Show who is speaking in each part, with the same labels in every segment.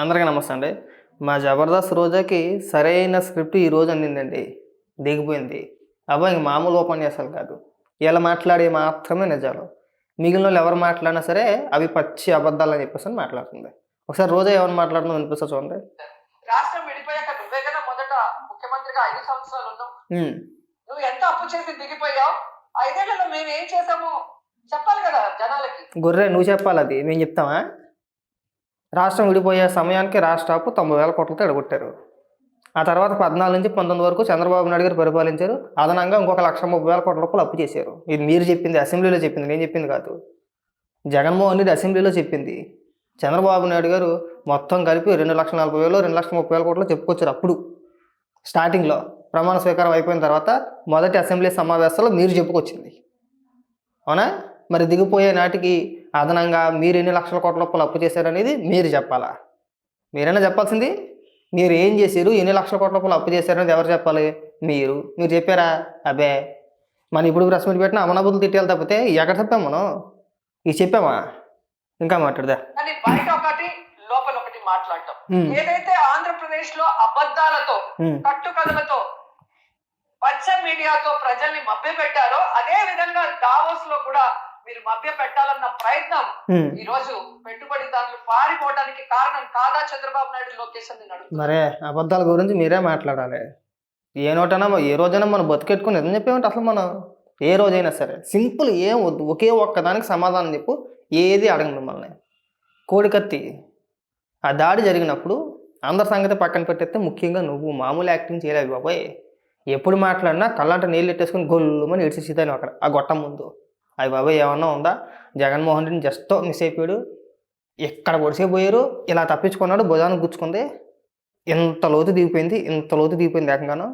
Speaker 1: అందరికీ నమస్తే అండి. మా జబర్దస్త్ రోజాకి సరైన స్క్రిప్ట్ ఈ రోజు అందిందండి. దిగిపోయింది. అబ్బాయి ఇంక మామూలు ఉపన్యాసాలు కాదు. ఇలా మాట్లాడే మాత్రమే నిజాలు. మిగిలిన వాళ్ళు ఎవరు మాట్లాడినా సరే అవి పచ్చి అబద్ధాలు అని చెప్పేసి మాట్లాడుతుంది. ఒకసారి రోజా ఎవరు మాట్లాడుతుందో వినిపిస్తా చూడండి.
Speaker 2: రాష్ట్రం విడిపోయాక నువ్వే కదా మొదట ముఖ్యమంత్రిగా ఐదు సంవత్సరాలు ఉన్నావు. నువ్వు ఎంత అప్పు చేసి దిగిపోయావు? ఐదేళ్ళలో మేము ఏం చేసాము చెప్పాలి కదా జనాలకి.
Speaker 1: గొర్రె నువ్వు చెప్పాలి అది. మేము చెప్తామా రాష్ట్రం విడిపోయే సమయానికి రాష్ట్ర అప్పు తొంభై వేల కోట్లతో ఎడగొట్టారు. ఆ తర్వాత పద్నాలుగు నుంచి పంతొమ్మిది వరకు చంద్రబాబు నాయుడు గారు పరిపాలించారు. అదనంగా ఇంకొక లక్ష ముప్పై వేల కోట్ల రూపాయలు అప్పు చేశారు. ఇది మీరు చెప్పింది అసెంబ్లీలో చెప్పింది నేను చెప్పింది కాదు. జగన్మోహన్ రెడ్డి అసెంబ్లీలో చెప్పింది. చంద్రబాబు నాయుడు గారు మొత్తం కలిపి రెండు లక్షల నలభై వేలు రెండు లక్షల ముప్పై వేల కోట్లు చెప్పుకొచ్చారు అప్పుడు. స్టార్టింగ్లో ప్రమాణ స్వీకారం అయిపోయిన తర్వాత మొదటి అసెంబ్లీ సమావేశంలో మీరు చెప్పుకొచ్చింది. అవునా? మరి దిగిపోయే నాటికి అదనంగా మీరు ఎన్ని లక్షల కోట్ల రూపాయలు అప్పు చేశారనేది మీరు చెప్పాలా? మీరైనా చెప్పాల్సింది మీరు ఏం చేశారు ఎన్ని లక్షల కోట్ల రూపాయలు అప్పు చేశారనేది ఎవరు చెప్పాలి? మీరు. మీరు చెప్పారా? అబ్బే మనం ఇప్పుడు ప్రెస్ మీట్ పెట్టిన అమనబుద్ధులు తిట్టాలి తప్పితే ఎక్కడ చెప్పాం మనం? ఇది చెప్పామా? ఇంకా మాట్లాడదా?
Speaker 2: కానీ బయట ఒకటి లోపల ఒకటి మాట్లాడటం
Speaker 1: ఉమ్,
Speaker 2: ఏదైతే ఆంధ్రప్రదేశ్లో అబద్ధాలతో కట్టుకథలతో పచ్చ మీడియాతో ప్రజల్ని మభ్య పెట్టారో అదే విధంగా దావోస్లో కూడా మీరు మభ్య పెట్టాలన్న ప్రయత్నం. ఈ రోజు పెట్టుబడిదారులు పారిపోవడానికి కారణం కాదా చంద్రబాబు నాయుడు లోకేష్.
Speaker 1: మరే అబద్ధాల గురించి మీరే మాట్లాడాలి. ఏ నోటైనా ఏ రోజైనా మనం బతికెట్టుకుని నిజం చెప్పేమంటే అసలు మనం ఏ రోజైనా సరే సింపుల్ ఏం వద్దు. ఒకే ఒక్కదానికి సమాధానం చెప్పు. ఏది అడగను మిమ్మల్ని. కోడికత్తి. ఆ దాడి జరిగినప్పుడు అందరి సంగతి పక్కన పెట్టేస్తే ముఖ్యంగా నువ్వు మామూలు యాక్టింగ్ చేయలేవు బాబాయ్. ఎప్పుడు మాట్లాడినా కళ్ళంట నీళ్ళు ఎట్టేసుకుని గొల్లుమని ఏడ్చేసేదాన్ని అక్కడ ఆ గొట్టం ముందు. అవి బాబాయ్ ఏమన్నా ఉందా? జగన్మోహన్ రెడ్డిని జస్ట్ మిస్ అయిపోయాడు. ఎక్కడ పొడిసేపోయారు ఇలా తప్పించుకున్నాడు భుజానికి గుచ్చుకుంది. ఇంత లోతు దిగిపోయింది ఇంత లోతు దిగిపోయింది ఏకంగాను.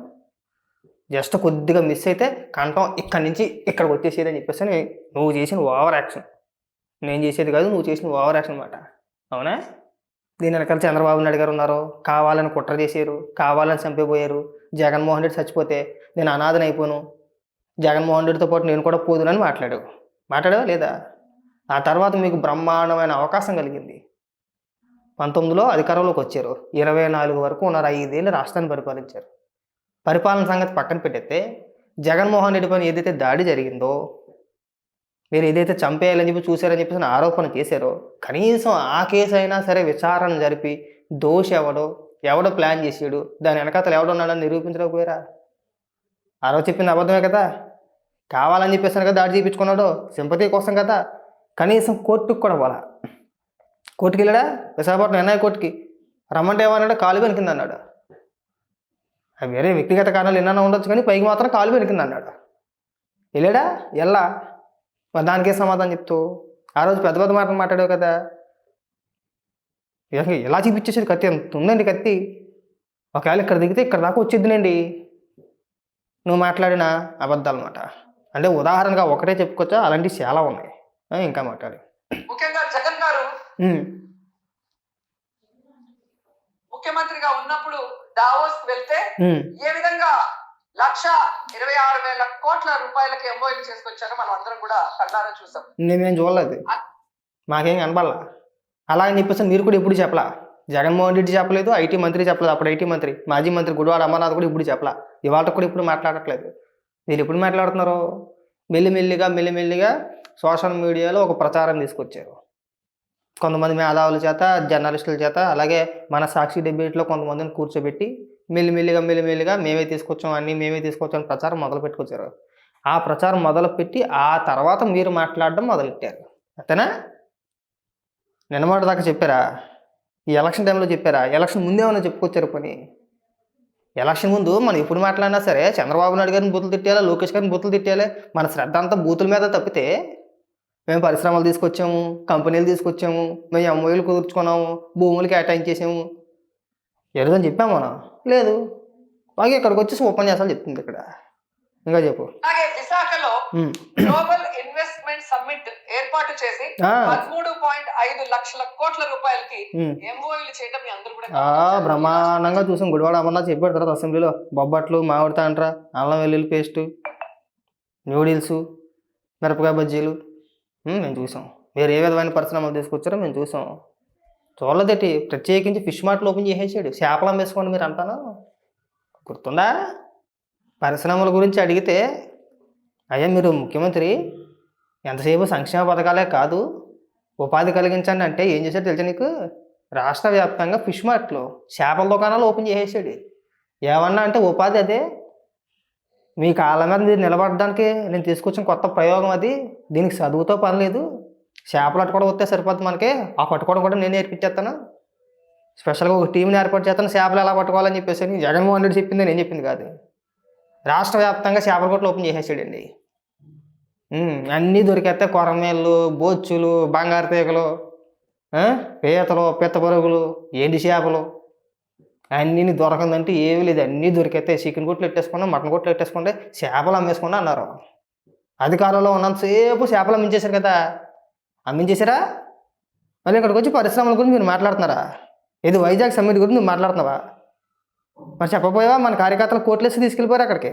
Speaker 1: జస్ట్ కొద్దిగా మిస్ అయితే కంఠం ఇక్కడి నుంచి ఇక్కడికి వచ్చేసేది అని చెప్పేసి అని నువ్వు చేసిన ఓవర్ యాక్షన్. నేను చేసేది కాదు నువ్వు చేసిన ఓవర్ యాక్షన్ అనమాట అవునా? దీని వెనకాల చంద్రబాబు నాయుడు గారు ఉన్నారు. కావాలని కుట్ర చేశారు. కావాలని చంపిపోయారు జగన్మోహన్ రెడ్డి చచ్చిపోతే నేను అనాథన అయిపోను జగన్మోహన్ రెడ్డితో పాటు నేను కూడా పోదునని మాట్లాడావు. మాట్లాడేవా లేదా? ఆ తర్వాత మీకు బ్రహ్మాండమైన అవకాశం కలిగింది. పంతొమ్మిదిలో అధికారంలోకి వచ్చారు. ఇరవై నాలుగు వరకు ఉన్నారు. ఐదేళ్ళు రాష్ట్రాన్ని పరిపాలించారు. పరిపాలన సంగతి పక్కన పెట్టేస్తే జగన్మోహన్ రెడ్డి పైన ఏదైతే దాడి జరిగిందో మీరు ఏదైతే చంపేయాలని చెప్పి చూశారని చెప్పేసి ఆరోపణ చేశారో కనీసం ఆ కేసు అయినా సరే విచారణ జరిపి దోషి ఎవడో ఎవడో ప్లాన్ చేసాడు దాని వెనకాతలు ఎవడున్నాడని నిరూపించలేకపోయారా? ఆ రోజు చెప్పింది అబద్ధమే కదా? కావాలని చెప్పేసాను కదా దాడి చేయించుకున్నాడు సింపతి కోసం కదా. కనీసం కోర్టుకు కూడా పోలా. కోర్టుకి వెళ్ళాడా? విశాఖపట్నం ఎన్ఐ కోర్టుకి. రమ్మంటే ఏమన్నాడు? కాలు వెనికింది అన్నాడు. అవి వేరే వ్యక్తిగత కారణాలు ఎన్నైనా ఉండొచ్చు కానీ పైకి మాత్రం కాలు వెనికింది అన్నాడు. వెళ్ళాడా? ఎల్లా మరి దానికే సమాధానం చెప్తూ ఆ రోజు పెద్ద పెద్ద మాటలు మాట్లాడావు కదా. ఎలా చూపించేసేది కత్తి? ఎంత ఉందండి కత్తి? ఒకవేళ ఇక్కడ దిగితే ఇక్కడ దాకా వచ్చిద్దినండి నువ్వు మాట్లాడిన అబద్ధాలన్నమాట. అంటే ఉదాహరణగా ఒకటే చెప్పుకోవచ్చా? అలాంటివి చాలా ఉన్నాయి. ఇంకా మాట్లాడి.
Speaker 2: ముఖ్యంగా జగన్ గారు ముఖ్యమంత్రిగా ఉన్నప్పుడు దావోస్ వెళ్తే ఏ విధంగా లక్ష ఇరవై ఆరు వేల కోట్ల రూపాయలకి ఎంఓఎల్ చేసుకొచ్చారో మనం అందరం కూడా కళ్ళారా చూసాం.
Speaker 1: నేనేం చూడలేదు మాకేం కనపడలా అలా అని చెప్పేసి మీరు కూడా ఎప్పుడు చెప్పలా? జగన్మోహన్ రెడ్డి చెప్పలేదు ఐటీ మంత్రి చెప్పలేదు అప్పుడు ఐటీ మంత్రి మాజీ మంత్రి గుడివాడ అమర్నాథ్ కూడా ఇప్పుడు చెప్పలా? ఇవాళ కూడా ఇప్పుడు మాట్లాడట్లేదు. మీరు ఎప్పుడు మాట్లాడుతున్నారు? మెల్లిమెల్లిగా మెల్లిమెల్లిగా సోషల్ మీడియాలో ఒక ప్రచారం తీసుకొచ్చారు. కొంతమంది మేధావుల చేత జర్నలిస్టుల చేత అలాగే మన సాక్షి డిబేట్లో కొంతమందిని కూర్చోబెట్టి మెల్లిమెల్లిగా మెల్లిమెల్లిగా మేమే తీసుకొచ్చాం అన్నీ మేమే తీసుకొచ్చాం ప్రచారం మొదలు పెట్టుకొచ్చారు. ఆ ప్రచారం మొదలుపెట్టి ఆ తర్వాత మీరు మాట్లాడడం మొదలెట్టారు. అంతేనా? నిన్నమాట దాకా చెప్పారా? ఈ ఎలక్షన్ టైంలో చెప్పారా? ఎలక్షన్ ముందే ఏమైనా చెప్పుకొచ్చారు పని? ఎలక్షన్ ముందు మనం ఎప్పుడు మాట్లాడినా సరే చంద్రబాబు నాయుడు గారిని బూతులు తిట్టాలి లోకేష్ గారిని బూతులు తిట్టాలి మన శ్రద్ధ అంతా బూతుల మీద తప్పితే మేము పరిశ్రమలు తీసుకొచ్చాము కంపెనీలు తీసుకొచ్చాము మేము ఎంఓయూలు కుదుర్చుకున్నాము భూములు కేటాయించేసాము. ఏదని చెప్పాము మనం. లేదు. మాకు ఇక్కడికి వచ్చేసి ఉపన్యాసాలు చెప్తుంది ఇక్కడ. ఇంకా చెప్పు.
Speaker 2: విశాఖలో. గ్లోబల్ ఏర్పాటు చేసి పదమూడు పాయింట్ ఐదు లక్షల కోట్ల రూపాయలకి
Speaker 1: ఉమ్.
Speaker 2: ఎంఓయూలు చేయడం మీ అందరూ కూడా.
Speaker 1: బ్రహ్మాండంగా చూసాం. గుడివాడ అమర్నాథ్ చెప్పాడు తర్వాత అసెంబ్లీలో. బొబ్బట్లు మామిడి తాండ్ర అల్లం వెల్లుల్లి పేస్టు న్యూడిల్స్ మిరపకాయ బజ్జీలు. మేము చూసాం. మీరు ఏ విధమైన పరిశ్రమలు తీసుకొచ్చారో మేము చూసాం. చూడలేదేటి ప్రత్యేకించి ఫిష్ మార్ట్లు ఓపెన్ చేసేసాడు. చేపలు అమ్మేసుకోండి మీరు అంటాను. గుర్తుందా? పరిశ్రమల గురించి అడిగితే అయ్యా మీరు ముఖ్యమంత్రి ఎంతసేపు సంక్షేమ పథకాలే కాదు ఉపాధి కలిగించండి అంటే ఏం చేశాడు తెలిసి నీకు? రాష్ట్ర వ్యాప్తంగా ఫిష్ మార్ట్లు చేపల దుకాణాలు ఓపెన్ చేసేసాడు. ఏమన్నా అంటే ఉపాధి అదే. మీ కాళ్ళ మీద మీరు నిలబడడానికి నేను తీసుకొచ్చిన కొత్త ప్రయోగం అది. దీనికి చదువుతో పని లేదు. చేపలు అట్టుకోవడం వస్తే సరిపోద్ది మనకి. ఆ పట్టుకోవడం కూడా నేను నేర్పించేస్తాను. స్పెషల్గా ఒక టీంని ఏర్పాటు చేస్తాను. చేపలు ఎలా పట్టుకోవాలని చెప్పేసి అని జగన్మోహన్ రెడ్డి చెప్పింది నేను చెప్పింది కాదు. రాష్ట్ర వ్యాప్తంగా చేపల కొట్లు ఓపెన్ చేసేసాడండి. ఉమ్, అన్నీ దొరికేస్తాయి కొరమేళ్ళు బొచ్చులు బంగారు తీగలు ఆ, పీతలు పిత్త పరుగులు ఎండి చేపలు. అన్నీ దొరకందంటే ఏమీ లేదు. అన్నీ దొరికేస్తాయి చికెన్ కొట్లు పెట్టేసుకోండి మటన్ కొట్లు పెట్టేసుకోండి చేపలు అమ్మేసుకోండి అన్నారు. అధికారంలో ఉన్నంతసేపు చేపలు అమ్మించేశారు కదా. అమ్మించేశారా? మళ్ళీ ఇక్కడికి వచ్చి పరిశ్రమల గురించి మీరు మాట్లాడుతున్నారా? ఇది వైజాగ్ సమ్మిట్ గురించి నువ్వు మాట్లాడుతున్నావా? మరి చెప్పపోయావా మన కార్యకర్తలు కోట్లేసి తీసుకెళ్ళిపోయారు అక్కడికి.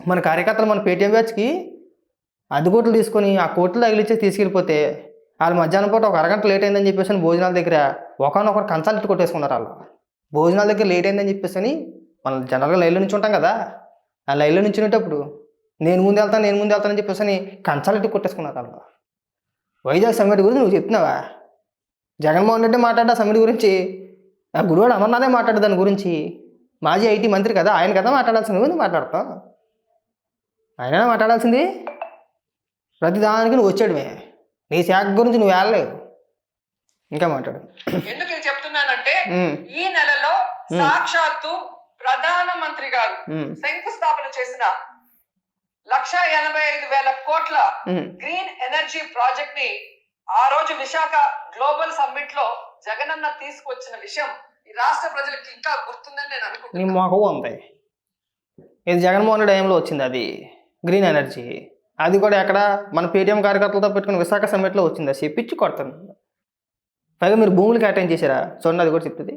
Speaker 1: మన కార్యకర్తలు మన పేటీఎం బ్యాచ్కి అది కోట్లు తీసుకొని ఆ కోట్లు తగిలిచ్చి తీసుకెళ్ళిపోతే వాళ్ళు మధ్యాహ్నం పూట ఒక అరగంట లేట్ అయిందని చెప్పేసి అని భోజనాల దగ్గర ఒకనొకరు కన్సల్ట్ కొట్టేసుకున్నారు వాళ్ళు. భోజనాల దగ్గర లేట్ అయిందని చెప్పేసి అని మనం జనరల్గా లైన్లో నుంచి ఉంటాం కదా ఆ లైన్లో నుంచి ఉండేటప్పుడు నేను ముందు వెళ్తాను నేను ముందు వెళ్తానని చెప్పేసి అని కన్సల్ట్ కొట్టేసుకున్నారు వాళ్ళు. వైజాగ్ సమ్మిట్ గురించి నువ్వు చెప్తున్నావా జగన్మోహన్ రెడ్డి మాట్లాడ్డా సమ్మిట్ గురించి ఆ గురువాడు అమర్నాథే మాట్లాడు దాని గురించి మాజీ ఐటీ మంత్రి కదా ఆయన కదా మాట్లాడాల్సింది నువ్వు మాట్లాడతావు? ఆయన మాట్లాడాల్సింది? ప్రతిదానికి నువ్వు వచ్చాడువే నీ శాఖ గురించి నువ్వు వెళ్ళలేవు ఇంకా మాట్లాడు.
Speaker 2: ఎందుకు ఇది చెప్తున్నానంటే ఈ నెలలో. సాక్షాత్తు ప్రధానమంత్రి గారు శంకుస్థాపన చేసిన లక్ష ఎనభై ఐదు వేల కోట్ల. గ్రీన్ ఎనర్జీ ప్రాజెక్ట్ని ఆ రోజు విశాఖ గ్లోబల్ సమ్మిట్లో జగనన్న తీసుకొచ్చిన విషయం ఈ రాష్ట్ర ప్రజలకు ఇంకా గుర్తుందని నేను అనుకుంటున్నాను.
Speaker 1: మొహం ఉంది ఇది జగన్మోహన్ రెడ్డి టైంలో వచ్చింది అది. Green energy. అది కూడా ఎక్కడ? మన పేటీఎం కార్యకర్తలతో పెట్టుకుని విశాఖ సమ్మిట్లో వచ్చింది? చెప్పించి కొడతాను. పైగా మీరు భూములు కేటాయించేశారా చూడండి అది కూడా చెప్తుంది.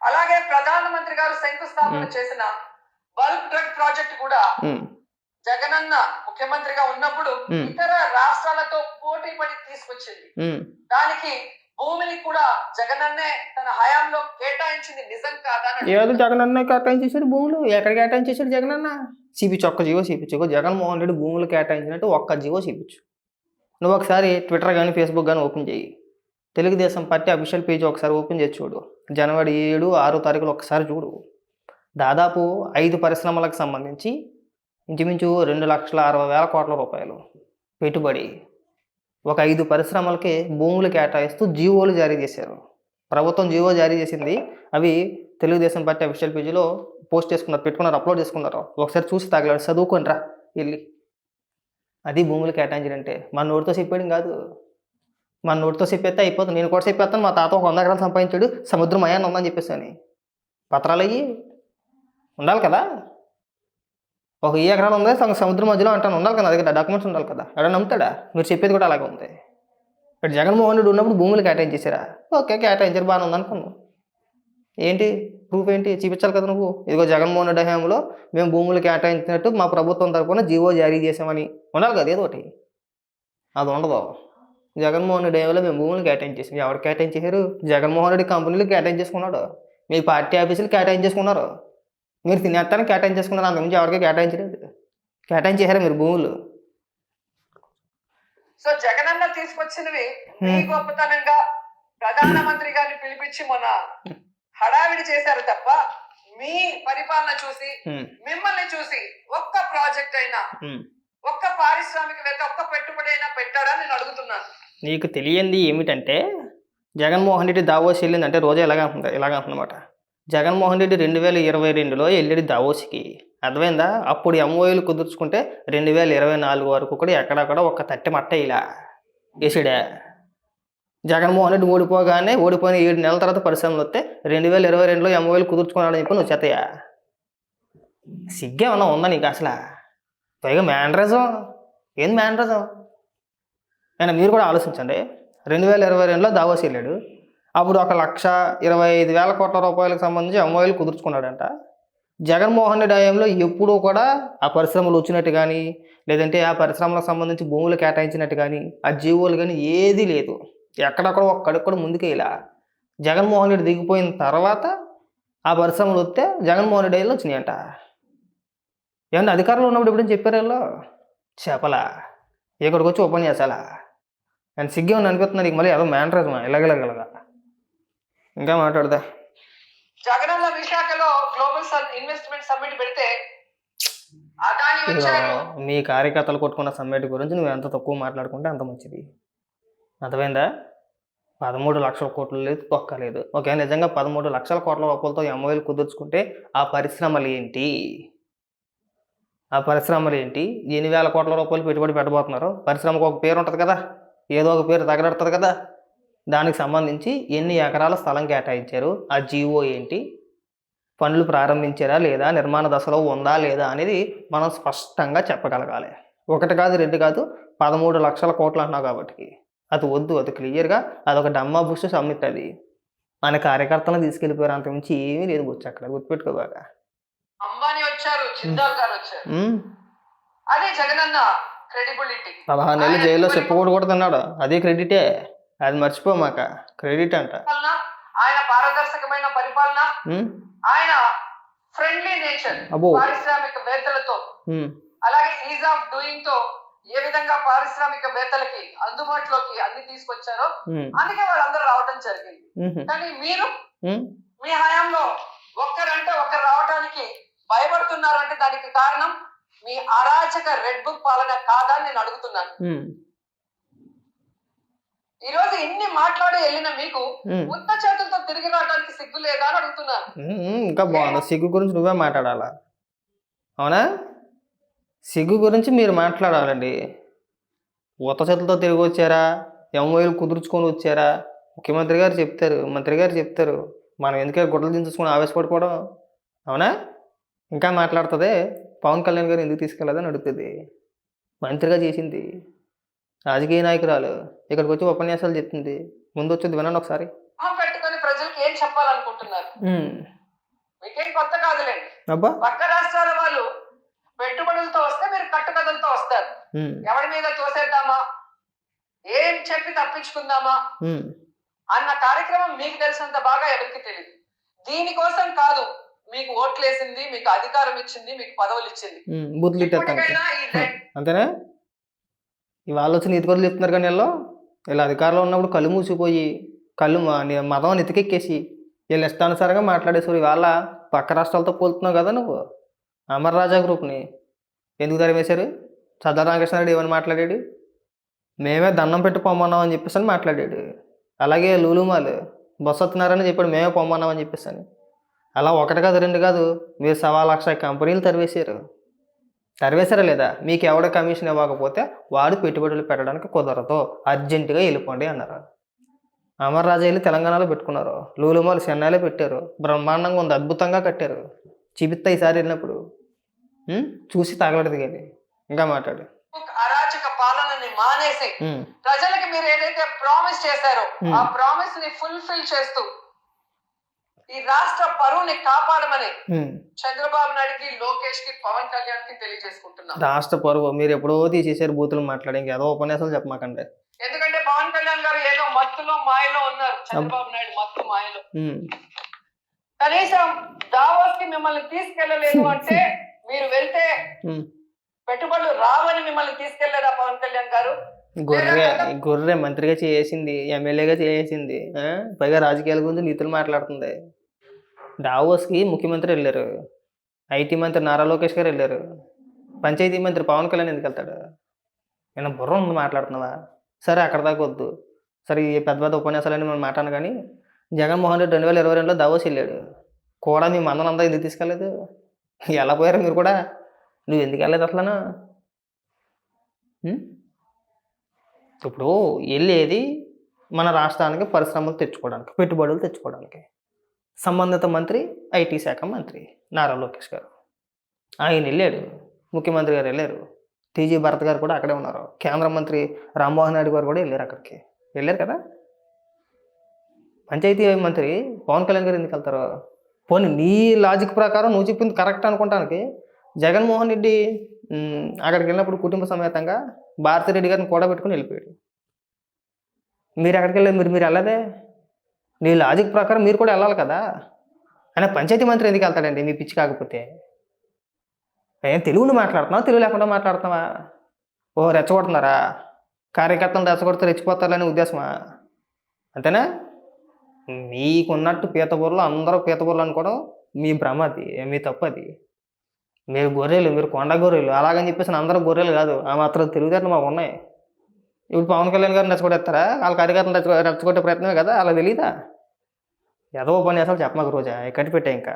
Speaker 2: అలాగే ప్రధానమంత్రి గారు శంకుస్థాపన. చేసిన బల్క్ డ్రగ్ ప్రాజెక్ట్ కూడా జగనన్న ముఖ్యమంత్రిగా ఉన్నప్పుడు. ఇతర రాష్ట్రాలతో పోటీ పడి తీసుకొచ్చింది. దానికి భూమిని కూడా జగనన్నే తన హయాంలో కేటాయించింది నిజం కాదా
Speaker 1: ఏదో జగన్ అన్న భూములు. ఎక్కడ కేటాయించేశాడు జగనన్న? చూపించు ఒక్క జీవో చూపించు జగన్మోహన్ రెడ్డి భూములు కేటాయించినట్టు ఒక్క జీవో చూపించు నువ్వు ఒకసారి ట్విట్టర్ కానీ ఫేస్బుక్ కానీ ఓపెన్ చేయి. తెలుగుదేశం పార్టీ అఫీషియల్ పేజ్ ఒకసారి ఓపెన్ చేసి చూడు. జనవరి ఏడు ఆరో తారీఖులు ఒకసారి చూడు. దాదాపు ఐదు పరిశ్రమలకు సంబంధించి ఇంచుమించు రెండు లక్షల అరవై వేల కోట్ల రూపాయలు పెట్టుబడి ఒక ఐదు పరిశ్రమలకి భూములు కేటాయిస్తూ జీవోలు జారీ చేశారు. ప్రభుత్వం జీవో జారీ చేసింది. అవి తెలుగుదేశం పార్టీ అఫీషియల్ పేజీలో పోస్ట్ చేసుకున్నారు పెట్టుకున్నారు అప్లోడ్ చేసుకున్నారు. ఒకసారి చూసి తగలాడు చదువుకోండిరా వెళ్ళి. అది భూములు కేటాయించారంటే. మన నోటితో చెప్పేయడం కాదు. మన నోటితో చెప్పేస్తే అయిపోతుంది. నేను కూడా చెప్పేస్తాను మా తాత ఒక వంద ఎకరాలు సంపాదించాడు సముద్రం అయ్యాన్ని ఉందని చెప్పేసి అని. పత్రాలు అయ్యి ఉండాలి కదా? ఒక ఈ ఎకరాలు ఉంది సగం సముద్రం మధ్యలో అంటాను. ఉండాలి కదా దగ్గర డాక్యుమెంట్స్ ఉండాలి కదా. ఎవరైనా నమ్ముతాడా? మీరు చెప్పేది కూడా అలాగే ఉంది. ఇక్కడ జగన్మోహన్ రెడ్డి ఉన్నప్పుడు భూములు కేటాయించేసారా ఓకే కేటాయించారు బాగానే ఉందనుకున్నాం ఏంటి? ప్రూఫ్ ఏంటి? చూపించాలి కదా నువ్వు. ఇదిగో జగన్మోహన్ రెడ్డి హయాంలో మేము భూములు కేటాయించినట్టు మా ప్రభుత్వం తరపున జీవో జారీ చేసామని ఉండాలి కదా ఏదో ఒకటి. అది ఉండదు. జగన్మోహన్ రెడ్డి హయాంలో మేము భూములు కేటాయించేసాం ఎవరు కేటాయించేశారు? జగన్మోహన్ రెడ్డి కంపెనీలు కేటాయించేసుకున్నాడు. మీ పార్టీ ఆఫీసులు కేటాయించేసుకున్నారు. మీరు తినేస్తానికి కేటాయించేసుకున్నారు అంతకుమించి ఎవరికి కేటాయించలేదు. కేటాయించేశారు మీరు భూములు.
Speaker 2: సో జగనన్న తీసుకొచ్చినవి మీ. గొప్పతనంగా ప్రధానమంత్రి గారిని పిలిపించి మొన్న హడావిడి చేశారు తప్ప మీ పరిపాలన చూసి మిమ్మల్ని చూసి ఒక్క ప్రాజెక్ట్ అయినా. ఒక్క పారిశ్రామికవేత్త ఒక్క పెట్టుబడి అయినా పెట్టాడా నేను అడుగుతున్నాను.
Speaker 1: నీకు తెలియంది ఏమిటంటే జగన్మోహన్ రెడ్డి దావోస్ వెళ్ళిందంటే రోజా ఇలాగ అంటుంది ఇలాగ అంటుందన్నమాట జగన్మోహన్ రెడ్డి రెండు వేల ఇరవై రెండులో వెళ్ళాడు దావోస్కి. అర్థమైందా? అప్పుడు ఎంఓఏలు కుదుర్చుకుంటే రెండు వేల ఇరవై నాలుగు వరకు కూడా ఎక్కడక్కడ ఒక తట్టి మట్ట ఇలా వేసాడా. జగన్మోహన్ రెడ్డి ఓడిపోగానే ఓడిపోయిన ఏడు నెలల తర్వాత పరిశ్రమలు వస్తే రెండు వేల ఇరవై రెండులో ఎంఓఏలు కుదుర్చుకున్నాడని చెప్పి నువ్వు చెత్తయ్యా సిగ్గేమన్నా ఉందా నీకు అసలు? పైగా మ్యాండ్రజం ఏంది మ్యాండ్రజం అయినా మీరు కూడా ఆలోచించండి. రెండు వేల ఇరవై రెండులో దావోస్ వెళ్ళాడు. అప్పుడు ఒక లక్ష ఇరవై ఐదు వేల కోట్ల రూపాయలకు సంబంధించి ఎంఓఐలు కుదుర్చుకున్నాడంట. జగన్మోహన్ రెడ్డి హయాంలో ఎప్పుడూ కూడా ఆ పరిశ్రమలు వచ్చినట్టు కానీ లేదంటే ఆ పరిశ్రమలకు సంబంధించి భూములు కేటాయించినట్టు కానీ ఆ జీవోలు కానీ ఏదీ లేదు. ఎక్కడక్కడ ఒక్క కడుగు కూడా జగన్మోహన్ రెడ్డి దిగిపోయిన తర్వాత ఆ పరిశ్రమలు వస్తే జగన్మోహన్ రెడ్డి వెళ్ళి వచ్చినాయంట. ఏమన్నా అధికారంలో ఉన్నప్పుడు ఎప్పుడైనా చెప్పారు వీళ్ళు? చెప్పలా. ఇక్కడికి వచ్చి ఉపన్యాసాలా? చేసాలా అండ్ సిగ్గే ఉన్న అనిపిస్తుంది నీకు మళ్ళీ ఏదో మ్యాండరేజ్ ఇలాగలగలగా ఇంకా మాట్లాడదా?
Speaker 2: జగనన్న విశాఖలో గ్లోబల్ ఇన్వెస్ట్మెంట్ సమ్మిట్ పెడితే
Speaker 1: మీ కార్యకర్తలు కొట్టుకున్న సమ్మెట్ గురించి నువ్వు ఎంత తక్కువ మాట్లాడుకుంటే అంత మంచిది. అర్థమైందా? పదమూడు లక్షల కోట్లు లేదు తొక్కలేదు ఓకే నిజంగా పదమూడు లక్షల కోట్ల రూపాయలతో ఎంఓఎల్ కుదుర్చుకుంటే ఆ పరిశ్రమలు ఏంటి? ఆ పరిశ్రమలు ఏంటి? ఎన్ని వేల కోట్ల రూపాయలు పెట్టుబడి పెట్టబోతున్నారు? పరిశ్రమకు ఒక పేరు ఉంటుంది కదా? ఏదో ఒక పేరు తగలడుతుంది కదా? దానికి సంబంధించి ఎన్ని ఎకరాల స్థలం కేటాయించారు? ఆ జీవో ఏంటి? పనులు ప్రారంభించారా లేదా? నిర్మాణ దశలో ఉందా లేదా అనేది మనం స్పష్టంగా చెప్పగలగాలి. ఒకటి కాదు రెండు కాదు పదమూడు లక్షల కోట్లు అంటున్నావు కాబట్టి. అది వద్దు అది క్లియర్గా అదొక డమ్మా బుష్ సమ్మిట్ అది. మన కార్యకర్తలను తీసుకెళ్ళిపోయారు అంత మించి ఏమీ లేదు బుచ్చు అక్కడ గుర్తుపెట్టుకోబాగా పదహారు నెలలు జైల్లో చెప్పుకోడు కూడా తిన్నాడు? అదే క్రెడిటే. అది మర్చిపోమాక. క్రెడిట్ అంట.
Speaker 2: ఆయన పారదర్శకమైన పరిపాలన ఆయన ఫ్రెండ్లీ నేచర్
Speaker 1: అబ్బో.
Speaker 2: పారిశ్రామికవేత్తలతో.
Speaker 1: ఉమ్,
Speaker 2: అలాగే ఈజ్ ఆఫ్ డూయింగ్తో ఏ విధంగా పారిశ్రామికవేత్తలకి అందుబాటులోకి అన్ని తీసుకొచ్చారో అందుకే వాళ్ళందరూ రావడం జరిగింది. కానీ మీరు మీ హయాంలో ఒక్కరంటే ఒక్కరు రావడానికి భయపడుతున్నారు అంటే దానికి కారణం మీ అరాచక రెడ్ బుక్ పాలన కాదా అని నేను అడుగుతున్నాను. ఈ రోజు ఇన్ని మాట్లాడి వెళ్ళిన మీకు. ఉత్త చేతులతో తిరిగి రావడానికి సిగ్గు లేదా అని అడుగుతున్నాను.
Speaker 1: ఇంకా బాగుంది సిగ్గు గురించి నువ్వే మాట్లాడాలా? అవునా? సిగ్గు గురించి మీరు మాట్లాడాలండి. ఉత్త చేతులతో తిరిగి వచ్చారా? ఎంఓఏలు కుదుర్చుకొని వచ్చారా? ముఖ్యమంత్రి గారు చెప్తారు మంత్రి గారు చెప్తారు. మనం ఎందుకే గుడ్డలు దించుకొని ఆవేశపడిపోవడం? అవునా? ఇంకా మాట్లాడుతుంది? పవన్ కళ్యాణ్ గారు ఎందుకు తీసుకెళ్ళదని అడుగుతుంది. మంత్రిగా చేసింది. రాజకీయ నాయకురాలు. ఇక్కడికి వచ్చి ఉపన్యాసాలు చెప్తుంది. ముందు వచ్చేది వినండి ఒకసారి.
Speaker 2: పెట్టుకొని ప్రజలకు ఏం చెప్పాలనుకుంటున్నారు? మీకేం కొత్త కాదులేండి.
Speaker 1: అబ్బా!
Speaker 2: పక్క రాష్ట్రాల వాళ్ళు పెట్టుబడులతో వస్తే మీరు కట్టుకథలతో వస్తారు. ఎవరి మీద తోసేద్దామా? ఏం చెప్పి తప్పించుకుందామా? అన్న కార్యక్రమం మీకు తెలిసినంత బాగా ఎవరికి తెలియదు దీనికోసం కాదు మీకు ఓట్లేసింది మీకు అధికారం ఇచ్చింది మీకు పదవులు ఇచ్చింది.
Speaker 1: అంతేనా? ఇవాళ వచ్చి నీతి కొరలు చెప్తున్నారు కానీ వీళ్ళు వీళ్ళు అధికారంలో ఉన్నప్పుడు కళ్ళు మూసిపోయి కళ్ళు మతం నెతికెక్కేసి వీళ్ళు ఇష్టానుసారంగా మాట్లాడేసారు ఇవాళ పక్క రాష్ట్రాలతో పోలుతున్నావు కదా నువ్వు. అమర్ రాజా గ్రూప్ని ఎందుకు తరిమేశారు? సజ్జల రామకృష్ణారెడ్డి ఏమని మాట్లాడాడు? మేమే దండం పెట్టి పొమ్మన్నాం అని చెప్పేసి అని మాట్లాడాడు. అలాగే లూలుమాలు బస్సు వస్తున్నారని చెప్పాడు. మేమే పొమ్మన్నాం అని చెప్పేసి అని. అలా ఒకటి కాదు రెండు కాదు. మీరు సవా లక్ష కంపెనీలు తరివేశారు తరివేశారా లేదా? మీకు ఎవడ కమిషన్ ఇవ్వకపోతే వాడు పెట్టుబడులు పెట్టడానికి కుదరదు. అర్జెంటుగా వెళ్ళిపోండి అన్నారు. అమర్ రాజా వెళ్ళి తెలంగాణలో పెట్టుకున్నారు. లూలుమాలు చెన్నైలో పెట్టారు. బ్రహ్మాండంగా ఉంది. అద్భుతంగా కట్టారు. చూపిస్తా ఈసారి వెళ్ళినప్పుడు? చూసి తగలడు కానీ ఇంకా మాట్లాడు.
Speaker 2: అరాచక పాలనని మానేసి. ప్రజలకి మీరు ఏదైతే ప్రామిస్ చేశారో. ఆ ప్రామిస్ని ఫుల్ఫిల్ చేస్తూ ఈ రాష్ట్ర పరువుని కాపాడమని. చంద్రబాబు నాయుడుకి లోకేష్కి పవన్ కళ్యాణ్కి తెలియజేసుకుంటున్నాం.
Speaker 1: రాష్ట్ర పరువు. మీరు ఎప్పుడో తీసేసారు బూతులు మాట్లాడి ఇంకేదో ఉపన్యాసాలు చెప్పమాకండి.
Speaker 2: ఎందుకంటే పవన్ కళ్యాణ్ గారు ఏదో మత్తులో మాయలో ఉన్నారు. చంద్రబాబు నాయుడు మత్తు మాయలో. కనీసం దావోస్కి మిమ్మల్ని తీసుకెళ్ళలేదు అంటే మీరు వెళ్తే. పెట్టుబడులు రావని మిమ్మల్ని తీసుకెళ్ళేదా పవన్ కళ్యాణ్ గారు?
Speaker 1: గొర్రె గొర్రె మంత్రిగా చేసింది ఎమ్మెల్యేగా చేసింది? పైగా రాజకీయాల గురించి నీతులు మాట్లాడుతుంది. డావోస్కి ముఖ్యమంత్రి వెళ్ళారు. ఐటీ మంత్రి నారా లోకేష్ గారు వెళ్ళారు. పంచాయతీ మంత్రి పవన్ కళ్యాణ్ ఎందుకు వెళ్తాడు? నేను బుర్ర ఉంది మాట్లాడుతున్నావా? సరే అక్కడ దాకా వద్దు. సరే ఈ పెద్ద పెద్ద ఉపన్యాసాలని మనం మాట్లాడను కానీ జగన్మోహన్ రెడ్డి రెండు వేల ఇరవై రెండులో దావోస్ వెళ్ళాడు. కూడా మీ మందనంతా ఎందుకు తీసుకెళ్ళలేదు? ఎలా పోయారు మీరు కూడా? నువ్వు ఎందుకు వెళ్ళలేదు అసలు ఇప్పుడు వెళ్ళేది మన రాష్ట్రానికి పరిశ్రమలు తెచ్చుకోవడానికి పెట్టుబడులు తెచ్చుకోవడానికి. సంబంధిత మంత్రి ఐటీ శాఖ మంత్రి నారా లోకేష్ గారు. ఆయన వెళ్ళాడు ముఖ్యమంత్రి గారు వెళ్ళారు టీజీ భరత్ గారు కూడా అక్కడే ఉన్నారు. కేంద్ర మంత్రి రామ్మోహన్ నాయుడు గారు కూడా వెళ్ళారు అక్కడికి. వెళ్ళారు కదా? పంచాయతీ మంత్రి పవన్ కళ్యాణ్ గారు ఎందుకు వెళ్తారు? పోనీ నీ లాజిక్ ప్రకారం నువ్వు చెప్పింది కరెక్ట్ అనుకుంటానికి జగన్మోహన్ రెడ్డి అక్కడికి వెళ్ళినప్పుడు కుటుంబ సమేతంగా భారతిరెడ్డి గారిని కూడా పెట్టుకుని వెళ్ళిపోయాడు. మీరు అక్కడికి వెళ్ళారు? మీరు మీరు వెళ్ళదే నీ లాజిక్ ప్రకారం మీరు కూడా వెళ్ళాలి కదా? ఆయన పంచాయతీ మంత్రి ఎందుకు వెళ్తాడండి? మీ పిచ్చి కాకపోతే. ఏం తెలుగును మాట్లాడుతున్నావా? తెలుగు లేకుండా మాట్లాడుతున్నావా? ఓ రెచ్చగొడుతున్నారా? కార్యకర్తలు రెచ్చగొడితే రెచ్చిపోతారనే ఉద్దేశమా? అంతేనా? మీకున్నట్టు పీతబూరలు అందరూ పీతబూరలు అనుకోవడం మీ భ్రమ అది మీ తప్పు అది. మీరు గొర్రెలు మీరు కొండ గొర్రెలు అలాగని చెప్పేసి అందరూ గొర్రెలు కాదు. ఆ మాత్రం తెలివితేటలు మాకు ఉన్నాయి. ఇప్పుడు పవన్ కళ్యాణ్ గారిని రెచ్చగొడేస్తారా వాళ్ళ కార్యకర్తలు రెచ్చగొ రెచ్చగొట్టే ప్రయత్నమే కదా? అలా తెలియదా ఎదవ ఉపన్యాసాలు అసలు రోజా. కట్టి పెట్టా ఇంకా.